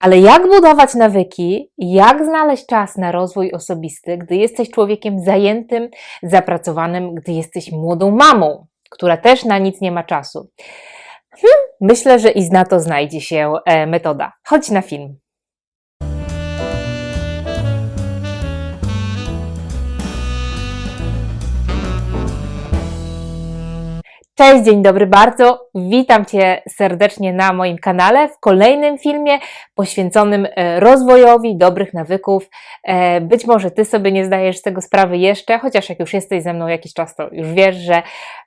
Ale jak budować nawyki, jak znaleźć czas na rozwój osobisty, gdy jesteś człowiekiem zajętym, zapracowanym, gdy jesteś młodą mamą, która też na nic nie ma czasu? Hmm, myślę, że i na to znajdzie się e, metoda. Chodź na film. Cześć, dzień dobry bardzo. Witam Cię serdecznie na moim kanale w kolejnym filmie poświęconym e, rozwojowi dobrych nawyków. E, Być może Ty sobie nie zdajesz z tego sprawy jeszcze, chociaż jak już jesteś ze mną jakiś czas, to już wiesz, że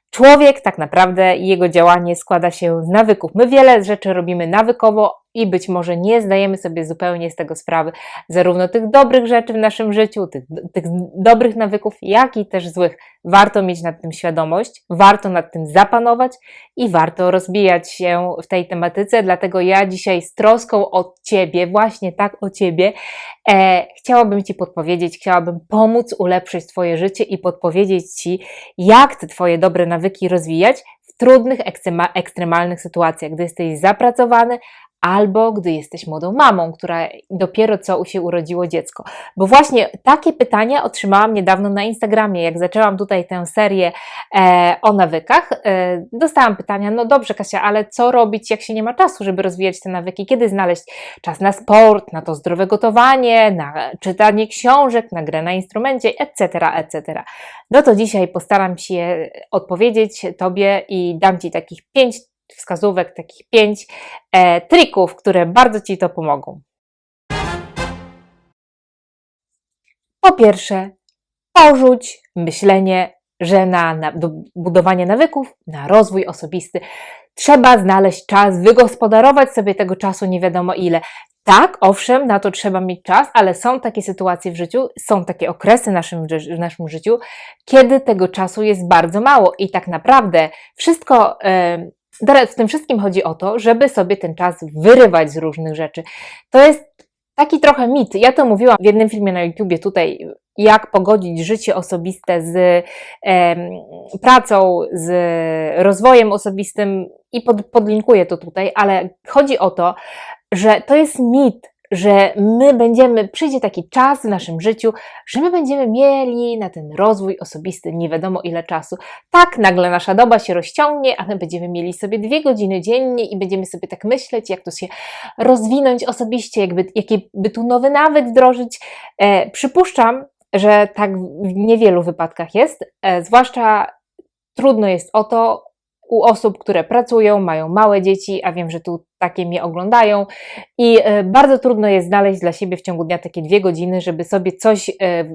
człowiek tak naprawdę jego działanie składa się z nawyków. My wiele rzeczy robimy nawykowo i być może nie zdajemy sobie zupełnie z tego sprawy, zarówno tych dobrych rzeczy w naszym życiu, tych, tych dobrych nawyków, jak i też złych. Warto mieć nad tym świadomość, warto nad tym zapanować i warto rozbijać się w tej tematyce. Dlatego ja dzisiaj z troską o Ciebie, właśnie tak o Ciebie, e, chciałabym Ci podpowiedzieć, chciałabym pomóc ulepszyć Twoje życie i podpowiedzieć Ci, jak te Twoje dobre nawyki rozwijać w trudnych, ekstrema- ekstremalnych sytuacjach, gdy jesteś zapracowany, albo gdy jesteś młodą mamą, która dopiero co się urodziło dziecko. Bo właśnie takie pytania otrzymałam niedawno na Instagramie, jak zaczęłam tutaj tę serię e, o nawykach. E, dostałam pytania, no dobrze Kasia, ale co robić, jak się nie ma czasu, żeby rozwijać te nawyki? Kiedy znaleźć czas na sport, na to zdrowe gotowanie, na czytanie książek, na grę na instrumencie, etc., etc. No to dzisiaj postaram się odpowiedzieć Tobie i dam Ci takich pięć wskazówek, takich pięć e, trików, które bardzo Ci to pomogą. Po pierwsze, porzuć myślenie, że na, na do budowanie nawyków, na rozwój osobisty trzeba znaleźć czas, wygospodarować sobie tego czasu nie wiadomo ile. Tak, owszem, na to trzeba mieć czas, ale są takie sytuacje w życiu, są takie okresy w naszym, w naszym życiu, kiedy tego czasu jest bardzo mało i tak naprawdę wszystko. Yy, w tym wszystkim chodzi o to, żeby sobie ten czas wyrywać z różnych rzeczy. To jest taki trochę mit. Ja to mówiłam w jednym filmie na YouTubie tutaj, jak pogodzić życie osobiste z e, pracą, z rozwojem osobistym i pod, podlinkuję to tutaj, ale chodzi o to, że to jest mit, że my będziemy, przyjdzie taki czas w naszym życiu, że my będziemy mieli na ten rozwój osobisty nie wiadomo ile czasu. Tak, nagle nasza doba się rozciągnie, a my będziemy mieli sobie dwie godziny dziennie i będziemy sobie tak myśleć, jak to się rozwinąć osobiście, jakby, jaki by tu nowy nawyk wdrożyć. E, przypuszczam, że tak w niewielu wypadkach jest, e, zwłaszcza trudno jest o to, u osób, które pracują, mają małe dzieci, a wiem, że tu takie mnie oglądają i e, bardzo trudno jest znaleźć dla siebie w ciągu dnia takie dwie godziny, żeby sobie coś e,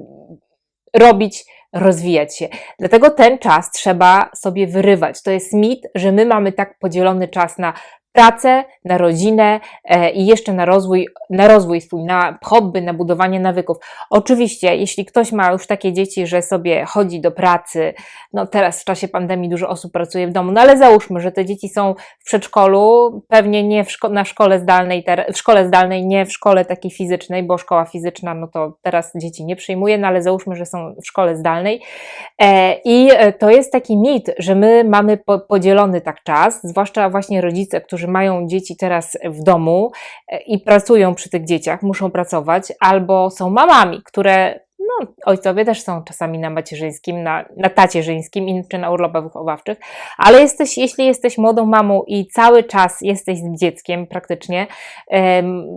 robić, rozwijać się. Dlatego ten czas trzeba sobie wyrywać. To jest mit, że my mamy tak podzielony czas na pracę, na rodzinę e, i jeszcze na rozwój, na rozwój swój, na hobby, na budowanie nawyków. Oczywiście, jeśli ktoś ma już takie dzieci, że sobie chodzi do pracy, no teraz w czasie pandemii dużo osób pracuje w domu, no ale załóżmy, że te dzieci są w przedszkolu, pewnie nie szko na szkole zdalnej, w szkole zdalnej, nie w szkole takiej fizycznej, bo szkoła fizyczna, no to teraz dzieci nie przyjmuje, no ale załóżmy, że są w szkole zdalnej. E, I to jest taki mit, że my mamy podzielony tak czas, zwłaszcza właśnie rodzice, którzy mają dzieci teraz w domu e, i pracują przy tych dzieciach, muszą pracować, albo są mamami, które no, ojcowie też są czasami na macierzyńskim, na, na tacierzyńskim czy na urlopach wychowawczych, ale jesteś, jeśli jesteś młodą mamą i cały czas jesteś z dzieckiem praktycznie,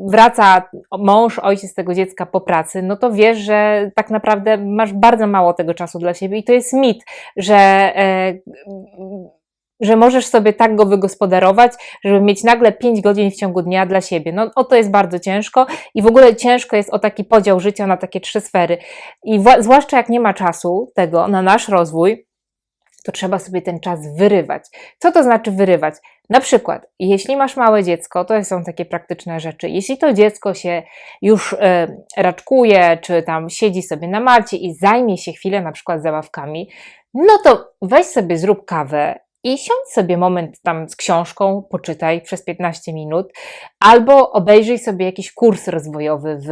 wraca mąż, ojciec tego dziecka po pracy, no to wiesz, że tak naprawdę masz bardzo mało tego czasu dla siebie i to jest mit, że e, że możesz sobie tak go wygospodarować, żeby mieć nagle 5 godzin w ciągu dnia dla siebie. No o to jest bardzo ciężko i w ogóle ciężko jest o taki podział życia na takie trzy sfery. I zwłaszcza jak nie ma czasu tego na nasz rozwój, to trzeba sobie ten czas wyrywać. Co to znaczy wyrywać? Na przykład, jeśli masz małe dziecko, to są takie praktyczne rzeczy. Jeśli to dziecko się już e, raczkuje, czy tam siedzi sobie na macie i zajmie się chwilę na przykład zabawkami, no to weź sobie zrób kawę i siądź sobie moment tam z książką, poczytaj przez 15 minut, albo obejrzyj sobie jakiś kurs rozwojowy w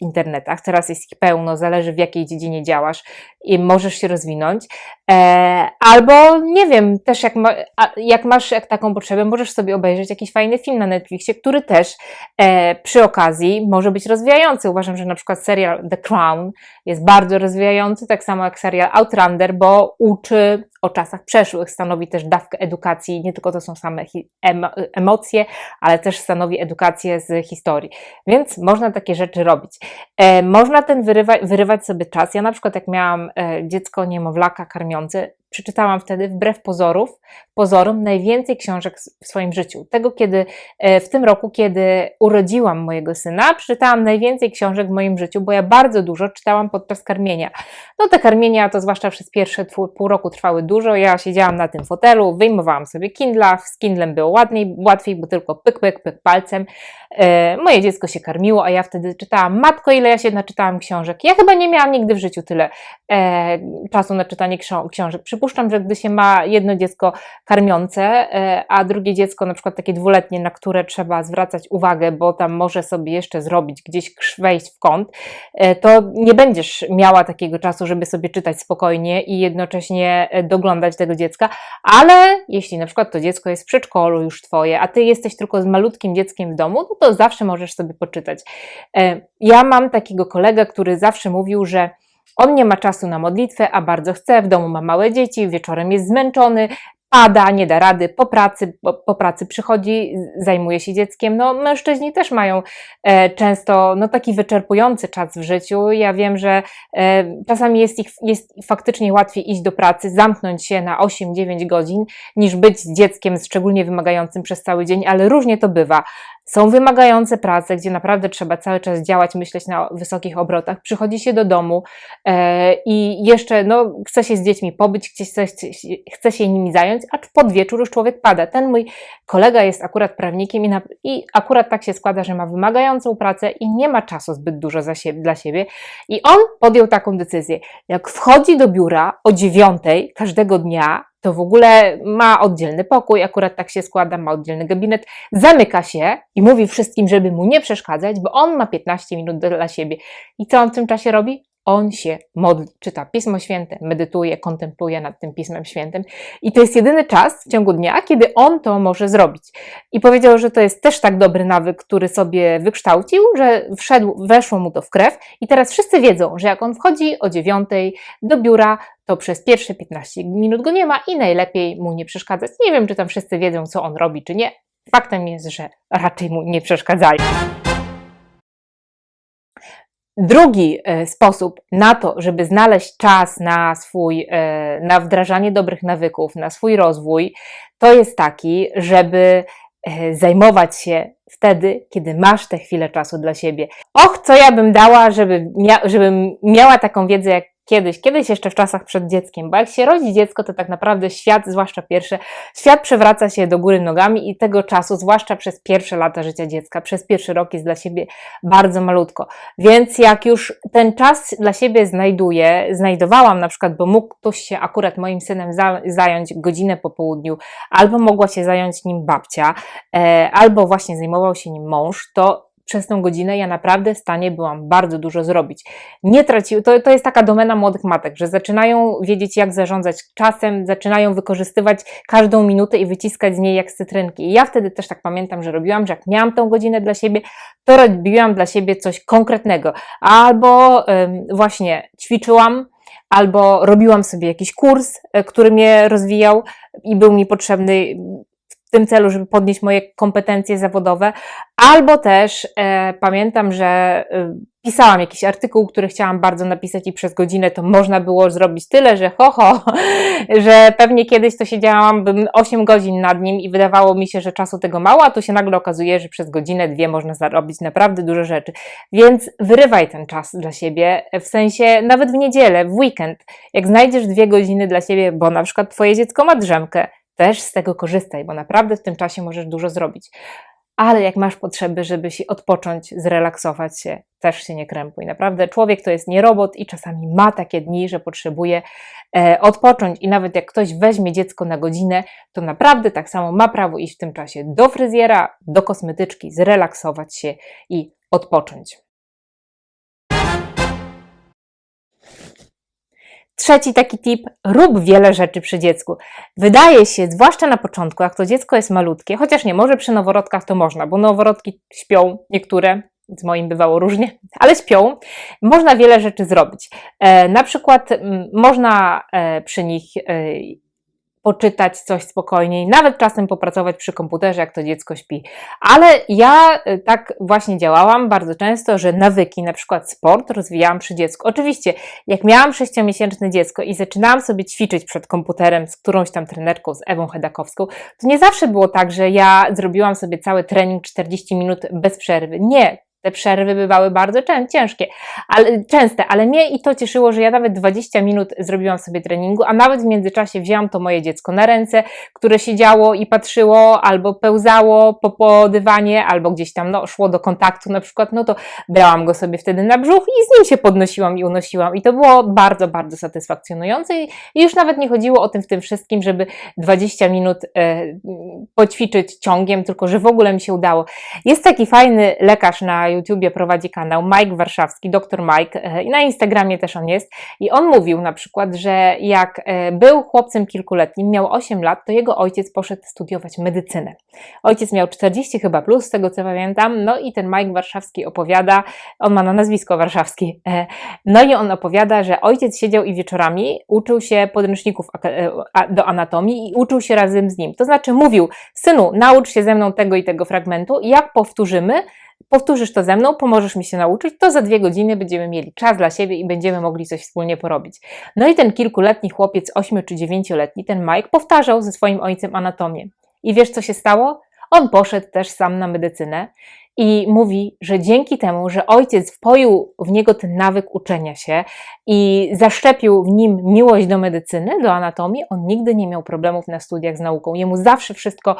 internetach. Teraz jest ich pełno, zależy w jakiej dziedzinie działasz i możesz się rozwinąć. E, albo nie wiem, też jak, ma, jak masz jak taką potrzebę, możesz sobie obejrzeć jakiś fajny film na Netflixie, który też e, przy okazji może być rozwijający. Uważam, że na przykład serial The Crown jest bardzo rozwijający, tak samo jak serial Outlander, bo uczy o czasach przeszłych, stanowi też dawkę edukacji, nie tylko to są same emocje, ale też stanowi edukację z historii. Więc można takie rzeczy robić. E, można ten wyrywa, wyrywać sobie czas. Ja na przykład jak miałam e, dziecko niemowlaka karmiące, przeczytałam wtedy wbrew pozorów, pozorom najwięcej książek w swoim życiu. Tego, kiedy e, w tym roku, kiedy urodziłam mojego syna, przeczytałam najwięcej książek w moim życiu, bo ja bardzo dużo czytałam podczas karmienia. No te karmienia to zwłaszcza przez pierwsze pół roku trwały dużo. Ja siedziałam na tym fotelu, wyjmowałam sobie Kindla, z Kindlem było ładniej, łatwiej, bo tylko pyk, pyk, pyk palcem. E, moje dziecko się karmiło, a ja wtedy czytałam, matko, ile ja się naczytałam książek. Ja chyba nie miałam nigdy w życiu tyle e, czasu na czytanie ksią- książek. Przypuszczam, że gdy się ma jedno dziecko karmiące, e, a drugie dziecko, na przykład takie dwuletnie, na które trzeba zwracać uwagę, bo tam może sobie jeszcze zrobić, gdzieś wejść w kąt, e, to nie będziesz miała takiego czasu, żeby sobie czytać spokojnie i jednocześnie e, doglądać tego dziecka, ale jeśli na przykład to dziecko jest w przedszkolu już twoje, a ty jesteś tylko z malutkim dzieckiem w domu, no to zawsze możesz sobie poczytać. Ja mam takiego kolegę, który zawsze mówił, że on nie ma czasu na modlitwę, a bardzo chce, w domu ma małe dzieci, wieczorem jest zmęczony, pada, nie da rady, po pracy, po, po pracy przychodzi, zajmuje się dzieckiem. No, mężczyźni też mają e, często no, taki wyczerpujący czas w życiu. Ja wiem, że e, czasami jest ich jest faktycznie łatwiej iść do pracy, zamknąć się na 8-9 godzin, niż być z dzieckiem szczególnie wymagającym przez cały dzień, ale różnie to bywa. Są wymagające prace, gdzie naprawdę trzeba cały czas działać, myśleć na wysokich obrotach. Przychodzi się do domu e, i jeszcze no, chce się z dziećmi pobyć, chce, chce, się nimi zająć, a pod wieczór już człowiek pada. Ten mój kolega jest akurat prawnikiem i, na, i akurat tak się składa, że ma wymagającą pracę i nie ma czasu zbyt dużo za dla siebie. I on podjął taką decyzję. Jak wchodzi do biura o dziewiątej każdego dnia, to w ogóle ma oddzielny pokój, akurat tak się składa, ma oddzielny gabinet, zamyka się i mówi wszystkim, żeby mu nie przeszkadzać, bo on ma 15 minut dla siebie. I co on w tym czasie robi? On się modli, czyta Pismo Święte, medytuje, kontempluje nad tym Pismem Świętym. I to jest jedyny czas w ciągu dnia, kiedy on to może zrobić. I powiedział, że to jest też tak dobry nawyk, który sobie wykształcił, że wszedł, weszło mu to w krew. I teraz wszyscy wiedzą, że jak on wchodzi o dziewiątej do biura, to przez pierwsze 15 minut go nie ma i najlepiej mu nie przeszkadzać. Nie wiem, czy tam wszyscy wiedzą, co on robi, czy nie. Faktem jest, że raczej mu nie przeszkadzają. Drugi e, sposób na to, żeby znaleźć czas na swój, e, na wdrażanie dobrych nawyków, na swój rozwój, to jest taki, żeby e, zajmować się wtedy, kiedy masz tę chwilę czasu dla siebie. Och, co ja bym dała, żeby mia żebym miała taką wiedzę jak kiedyś, kiedyś jeszcze w czasach przed dzieckiem, bo jak się rodzi dziecko, to tak naprawdę świat, zwłaszcza pierwsze, świat przewraca się do góry nogami i tego czasu, zwłaszcza przez pierwsze lata życia dziecka, przez pierwszy rok jest dla siebie bardzo malutko. Więc jak już ten czas dla siebie znajduję, znajdowałam na przykład, bo mógł ktoś się akurat moim synem za, zająć godzinę po południu, albo mogła się zająć nim babcia, e, albo właśnie zajmował się nim mąż, to przez godzinę ja naprawdę w stanie byłam bardzo dużo zrobić. Nie tracił, to, to jest taka domena młodych matek, że zaczynają wiedzieć, jak zarządzać czasem, zaczynają wykorzystywać każdą minutę i wyciskać z niej jak z cytrynki. I ja wtedy też tak pamiętam, że robiłam, że jak miałam tą godzinę dla siebie, to robiłam dla siebie coś konkretnego. Albo ym, właśnie ćwiczyłam, albo robiłam sobie jakiś kurs, y, który mnie rozwijał i był mi potrzebny tym celu, żeby podnieść moje kompetencje zawodowe, albo też e, pamiętam, że e, pisałam jakiś artykuł, który chciałam bardzo napisać i przez godzinę to można było zrobić tyle, że ho, ho, że pewnie kiedyś to siedziałam bym 8 godzin nad nim i wydawało mi się, że czasu tego mało, a tu się nagle okazuje, że przez godzinę, dwie można zarobić naprawdę dużo rzeczy. Więc wyrywaj ten czas dla siebie, w sensie nawet w niedzielę, w weekend, jak znajdziesz dwie godziny dla siebie, bo na przykład twoje dziecko ma drzemkę, też z tego korzystaj, bo naprawdę w tym czasie możesz dużo zrobić. ale jak masz potrzeby, żeby się odpocząć, zrelaksować się, też się nie krępuj. Naprawdę człowiek to jest nie robot i czasami ma takie dni, że potrzebuje e, odpocząć i nawet jak ktoś weźmie dziecko na godzinę, to naprawdę tak samo ma prawo iść w tym czasie do fryzjera, do kosmetyczki, zrelaksować się i odpocząć. Trzeci taki tip, rób wiele rzeczy przy dziecku. Wydaje się, zwłaszcza na początku, jak to dziecko jest malutkie, chociaż nie, może przy noworodkach to można, bo noworodki śpią, niektóre, z moim bywało różnie, ale śpią, można wiele rzeczy zrobić. E, na przykład m, można e, przy nich e, poczytać coś spokojniej, nawet czasem popracować przy komputerze, jak to dziecko śpi. Ale ja y, tak właśnie działałam bardzo często, że nawyki, na przykład sport, rozwijałam przy dziecku. Oczywiście, jak miałam sześciomiesięczne dziecko i zaczynałam sobie ćwiczyć przed komputerem z którąś tam trenerką, z Ewą Hedakowską, to nie zawsze było tak, że ja zrobiłam sobie cały trening 40 minut bez przerwy. Nie, te przerwy bywały bardzo ciężkie, ale, częste, ale mnie i to cieszyło, że ja nawet 20 minut zrobiłam sobie treningu, a nawet w międzyczasie wzięłam to moje dziecko na ręce, które siedziało i patrzyło, albo pełzało po, po dywanie, albo gdzieś tam no, szło do kontaktu na przykład, no to brałam go sobie wtedy na brzuch i z nim się podnosiłam i unosiłam. I to było bardzo, bardzo satysfakcjonujące i, już nawet nie chodziło o tym w tym wszystkim, żeby 20 minut e, poćwiczyć ciągiem, tylko że w ogóle mi się udało. Jest taki fajny lekarz na YouTubie prowadzi kanał Mike Warszawski, doktor Mike, e, i na Instagramie też on jest. I on mówił na przykład, że jak e, był chłopcem kilkuletnim, miał 8 lat, to jego ojciec poszedł studiować medycynę. Ojciec miał 40 chyba plus, z tego co pamiętam, no i ten Mike Warszawski opowiada, on ma na nazwisko Warszawski, e, no i on opowiada, że ojciec siedział i wieczorami uczył się podręczników do anatomii i uczył się razem z nim. To znaczy mówił, synu, naucz się ze mną tego i tego fragmentu, jak powtórzymy, powtórzysz to ze mną, pomożesz mi się nauczyć, to za dwie godziny będziemy mieli czas dla siebie i będziemy mogli coś wspólnie porobić. No i ten kilkuletni chłopiec, ośmiu czy dziewięcioletni, ten Mike, powtarzał ze swoim ojcem anatomię. I wiesz, co się stało? On poszedł też sam na medycynę i mówi, że dzięki temu, że ojciec wpoił w niego ten nawyk uczenia się i zaszczepił w nim miłość do medycyny, do anatomii, on nigdy nie miał problemów na studiach z nauką. Jemu zawsze wszystko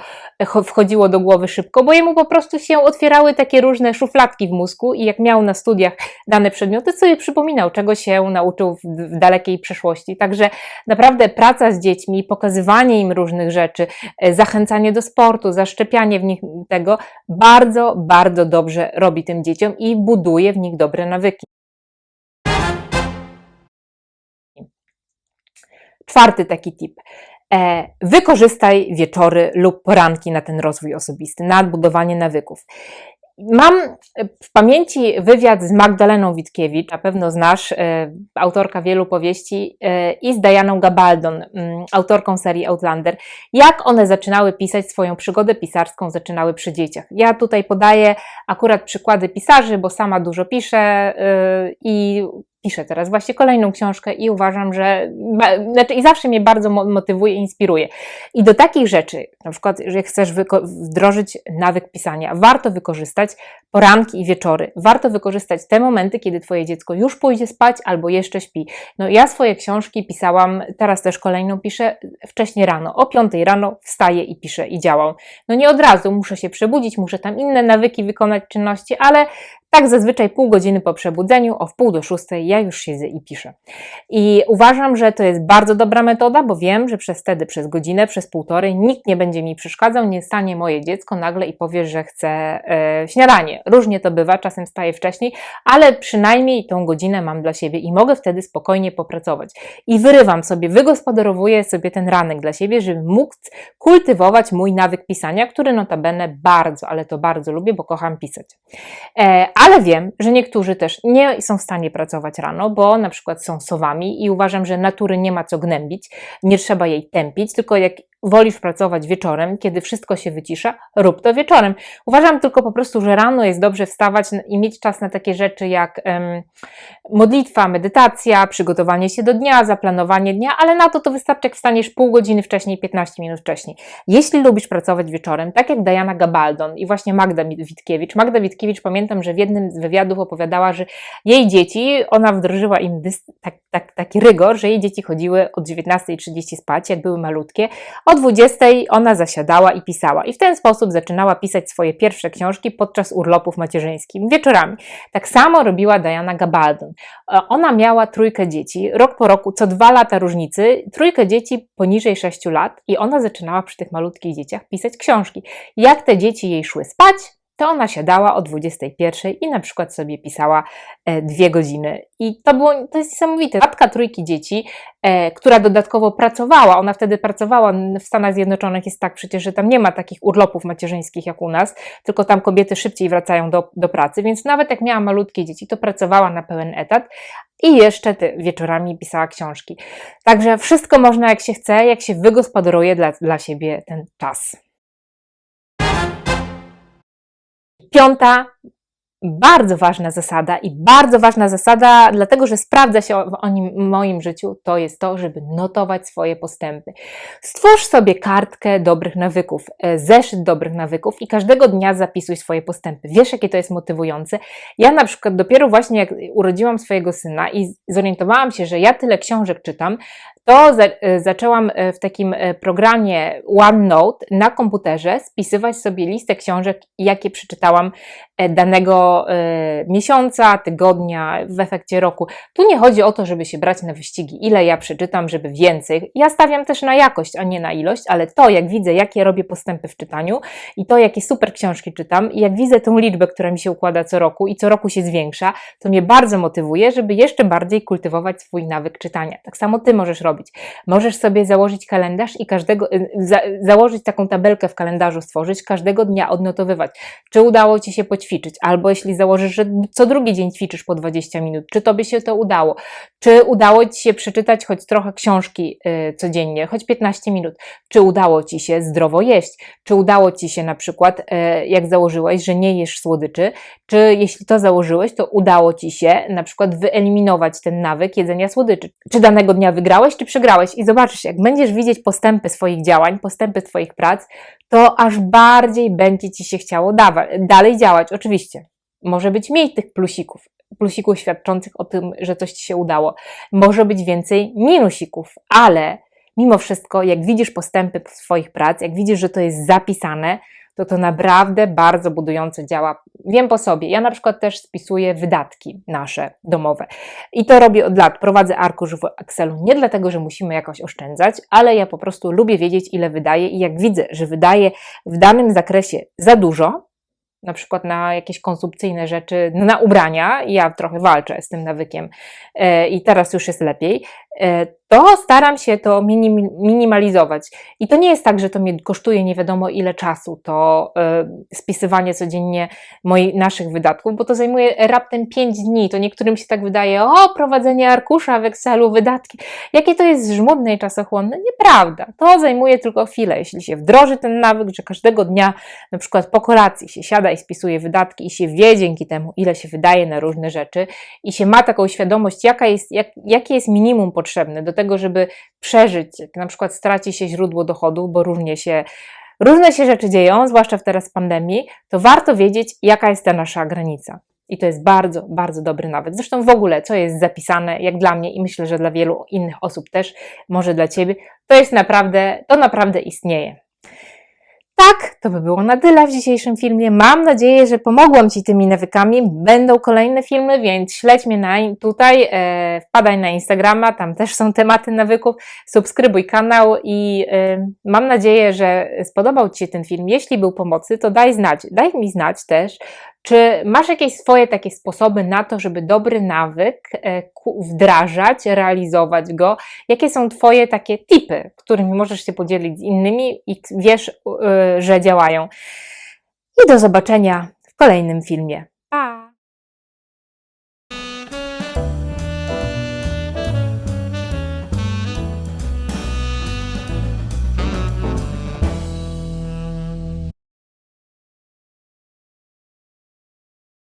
wchodziło do głowy szybko, bo jemu po prostu się otwierały takie różne szufladki w mózgu i jak miał na studiach dane przedmioty, sobie przypominał, czego się nauczył w dalekiej przeszłości. Także naprawdę praca z dziećmi, pokazywanie im różnych rzeczy, e, zachęcanie do sportu, zaszczepianie w nich tego bardzo, bardzo bardzo dobrze robi tym dzieciom i buduje w nich dobre nawyki. Czwarty taki tip. E, wykorzystaj wieczory lub poranki na ten rozwój osobisty, na budowanie nawyków. Mam w pamięci wywiad z Magdaleną Witkiewicz, na pewno znasz, e, autorka wielu powieści, e, i z Dianą Gabaldon, mm, autorką serii Outlander, jak one zaczynały pisać swoją przygodę pisarską, zaczynały przy dzieciach. Ja tutaj podaję akurat przykłady pisarzy, bo sama dużo piszę e, i piszę teraz właśnie kolejną książkę i uważam, że znaczy i zawsze mnie bardzo motywuje inspiruje. I do takich rzeczy, na przykład, że chcesz wdrożyć nawyk pisania, warto wykorzystać poranki i wieczory. Warto wykorzystać te momenty, kiedy Twoje dziecko już pójdzie spać albo jeszcze śpi. No ja swoje książki pisałam, teraz też kolejną piszę wcześniej rano. O 5 rano wstaję i piszę i działam. No nie od razu, muszę się przebudzić, muszę tam inne nawyki wykonać czynności, ale tak zazwyczaj pół godziny po przebudzeniu, o wpół do szóstej ja już siedzę i piszę. I uważam, że to jest bardzo dobra metoda, bo wiem, że przez wtedy, przez godzinę, przez półtorej nikt nie będzie mi przeszkadzał, nie stanie moje dziecko nagle i powie, że chce e, śniadanie. Różnie to bywa, czasem staję wcześniej, ale przynajmniej tą godzinę mam dla siebie i mogę wtedy spokojnie popracować. I wyrywam sobie, wygospodarowuję sobie ten ranek dla siebie, żeby móc kultywować mój nawyk pisania, który notabene bardzo, ale to bardzo lubię, bo kocham pisać. E, ale wiem, że niektórzy też nie są w stanie pracować rano, bo na przykład są sowami i uważam, że natury nie ma co gnębić, nie trzeba jej tępić, tylko jak wolisz pracować wieczorem, kiedy wszystko się wycisza, rób to wieczorem. Uważam tylko po prostu, że rano jest dobrze wstawać i mieć czas na takie rzeczy jak um, modlitwa, medytacja, przygotowanie się do dnia, zaplanowanie dnia, ale na to to wystarczy, jak wstaniesz pół godziny wcześniej, 15 minut wcześniej. Jeśli lubisz pracować wieczorem, tak jak Diana Gabaldon i właśnie Magda Witkiewicz. Magda Witkiewicz pamiętam, że w jednym z wywiadów opowiadała, że jej dzieci, ona wdrożyła im tak, tak, taki rygor, że jej dzieci chodziły o 19.30 spać, jak były malutkie O 20 ona zasiadała i pisała, i w ten sposób zaczynała pisać swoje pierwsze książki podczas urlopów macierzyńskich, wieczorami. Tak samo robiła Diana Gabaldon. E, Ona miała trójkę dzieci, rok po roku, co dwa lata różnicy, trójkę dzieci poniżej 6 lat, i ona zaczynała przy tych malutkich dzieciach pisać książki. Jak te dzieci jej szły spać, to ona siadała o 21 i na przykład sobie pisała e, dwie godziny. I to było, to jest niesamowite. Matka trójki dzieci, e, która dodatkowo pracowała, ona wtedy pracowała w Stanach Zjednoczonych, jest tak przecież, że tam nie ma takich urlopów macierzyńskich jak u nas, tylko tam kobiety szybciej wracają do, do pracy, więc nawet jak miała malutkie dzieci, to pracowała na pełen etat i jeszcze ty, wieczorami pisała książki. Także wszystko można jak się chce, jak się wygospodaruje dla, dla siebie ten czas. Piąta, bardzo ważna zasada i bardzo ważna zasada, dlatego że sprawdza się w moim życiu, to jest to, żeby notować swoje postępy. Stwórz sobie kartkę dobrych nawyków, e, zeszyt dobrych nawyków i każdego dnia zapisuj swoje postępy. Wiesz, jakie to jest motywujące? Ja na przykład dopiero właśnie jak urodziłam swojego syna i zorientowałam się, że ja tyle książek czytam, to za, e, zaczęłam e, w takim e, programie OneNote na komputerze spisywać sobie listę książek, jakie przeczytałam danego miesiąca, tygodnia, w efekcie roku. Tu nie chodzi o to, żeby się brać na wyścigi, ile ja przeczytam, żeby więcej. Ja stawiam też na jakość, a nie na ilość, ale to, jak widzę, jakie robię postępy w czytaniu i to, jakie super książki czytam, i jak widzę tą liczbę, która mi się układa co roku i co roku się zwiększa, to mnie bardzo motywuje, żeby jeszcze bardziej kultywować swój nawyk czytania. Tak samo ty możesz robić. Możesz sobie założyć kalendarz i każdego, y, za, założyć taką tabelkę w kalendarzu, stworzyć, każdego dnia odnotowywać, czy udało ci się poćwiczyć, albo jeśli założysz, że co drugi dzień ćwiczysz po 20 minut, czy tobie się to udało, czy udało ci się przeczytać choć trochę książki y, codziennie, choć 15 minut, czy udało ci się zdrowo jeść, czy udało ci się na przykład, y, jak założyłeś, że nie jesz słodyczy, czy jeśli to założyłeś, to udało ci się na przykład wyeliminować ten nawyk jedzenia słodyczy, czy danego dnia wygrałeś, przegrałeś i zobaczysz, jak będziesz widzieć postępy swoich działań, postępy Twoich prac, to aż bardziej będzie Ci się chciało dalej działać. Oczywiście, może być mniej tych plusików, plusików świadczących o tym, że coś Ci się udało. Może być więcej minusików, ale mimo wszystko, jak widzisz postępy swoich prac, jak widzisz, że to jest zapisane, to to naprawdę bardzo budująco działa. Wiem po sobie. Ja na przykład też spisuję wydatki nasze domowe. I to robię od lat. Prowadzę arkusz w Excelu nie dlatego, że musimy jakoś oszczędzać, ale ja po prostu lubię wiedzieć, ile wydaję i jak widzę, że wydaję w danym zakresie za dużo, na przykład na jakieś konsumpcyjne rzeczy, na ubrania, ja trochę walczę z tym nawykiem e, i teraz już jest lepiej, to staram się to minim, minimalizować. I to nie jest tak, że to mnie kosztuje nie wiadomo ile czasu, to e, spisywanie codziennie moich, naszych wydatków, bo to zajmuje raptem 5 dni. To niektórym się tak wydaje, o, prowadzenie arkusza w Excelu, wydatki. Jakie to jest żmudne i czasochłonne? Nieprawda. To zajmuje tylko chwilę. Jeśli się wdroży ten nawyk, że każdego dnia, na przykład po kolacji, się siada i spisuje wydatki i się wie dzięki temu, ile się wydaje na różne rzeczy i się ma taką świadomość, jaka jest, jak, jakie jest minimum potrzebne do tego, żeby przeżyć, jak na przykład straci się źródło dochodów, bo różnie się, różne się rzeczy dzieją, zwłaszcza w teraz pandemii, to warto wiedzieć, jaka jest ta nasza granica. I to jest bardzo, bardzo dobry nawyk. Zresztą w ogóle, co jest zapisane, jak dla mnie i myślę, że dla wielu innych osób też, może dla Ciebie, to jest naprawdę, to naprawdę istnieje. Tak, to by było na tyle w dzisiejszym filmie. Mam nadzieję, że pomogłam Ci tymi nawykami. Będą kolejne filmy, więc śledź mnie na, tutaj, e, wpadaj na Instagrama, tam też są tematy nawyków, subskrybuj kanał i e, mam nadzieję, że spodobał Ci się ten film. Jeśli był pomocy, to daj znać. Daj mi znać też, czy masz jakieś swoje takie sposoby na to, żeby dobry nawyk e, wdrażać, realizować go? Jakie są Twoje takie tipy, którymi możesz się podzielić z innymi i wiesz, e, że działają? I do zobaczenia w kolejnym filmie.